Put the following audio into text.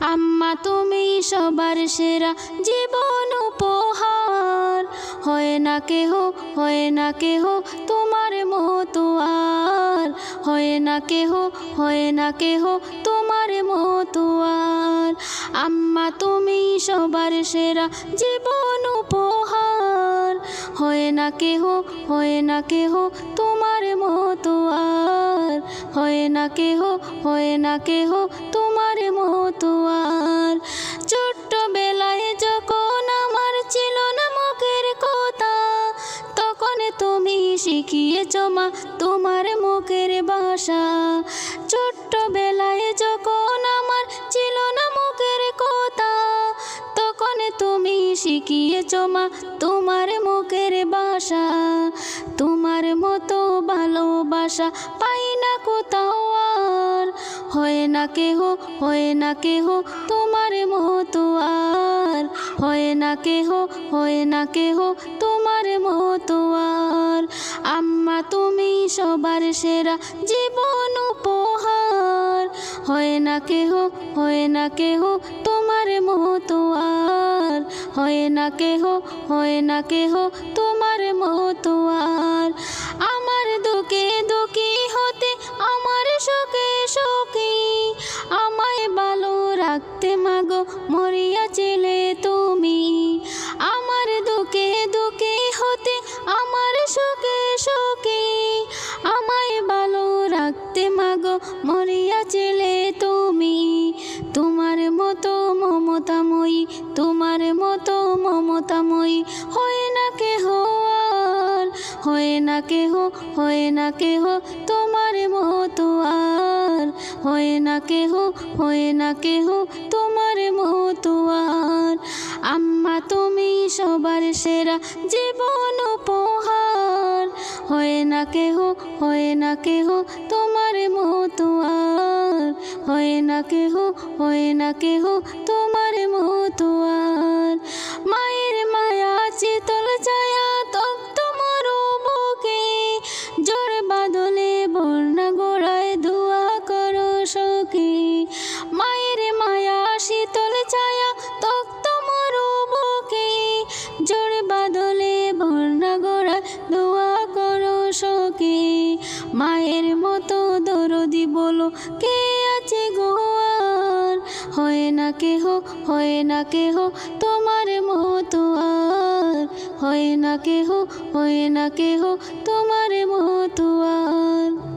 আম্মা, তুমি সবার সেরা জীবন উপহার। হয় না কেহ, হয় না কেহ তোমার মতো আর। হয় না কেহ, হয় না কেহ তোমার মতো আর। আম্মা, তুমি সবার সেরা জীবন উপহার। হয় না কেহ, হয় না কেহ তোমার মতো আর। হয় না কেহ, হয় না কেহ তোমার মতো আর। ছোট্টবেলায় যখন আমার ছিল না মুখের কথা, তখন তুমি শিখিয়েছ মা, তোমার মুখের ভাষা। ছোট্টবেলায় যখন আমার ছিল না মুখের কথা, তখন তুমি শিখিয়েছ মা, তোমার মুখের ভাষা। তোমার মতো ভালোবাসা পাই না কোথাও আর। হয় না কেহ, হয় না কেহ, তোমার মতো আর। হয় না কেহ, হয় না কেহ, তোমার মতো আর। আম্মা, তুমি সবার সেরা জীবন উপহার। হয় না কেহ, হয় না কেহ, তোমার মতো আর। হয় না কেহ, হয় না কেহ, তোমার মতো আর। রাখতে মাগো ছেলে তুমি। আমার দুঃখে দুঃখী হতে, আমার সুখে সুখী। আমায় ভালো রাখতে মাগো ছেলে তুমি। তোমার মতো মমতাময়ী, তোমার মতো মমতাময়ী হয় না কেহ আর। হয় না কেহ, হয় না কেহ তোমার হয় না কেহ, হয় না কেহ, তোমার মতো আর। আম্মা, তুমি সবার সেরা জীবন উপহার। হয় না কেহ, হয় না কেহ, তোমার মতো আর। হয় না কেহ, হয় না কেহ, তোমার মতো আর। মায়ের মতো দরদি বলো, কে আছে গোয়ার হয় না কেহ, হয় না কেহ, তোমার মতো আর? হয় না কেহ, হয় না কেহ, তোমার মতো আর?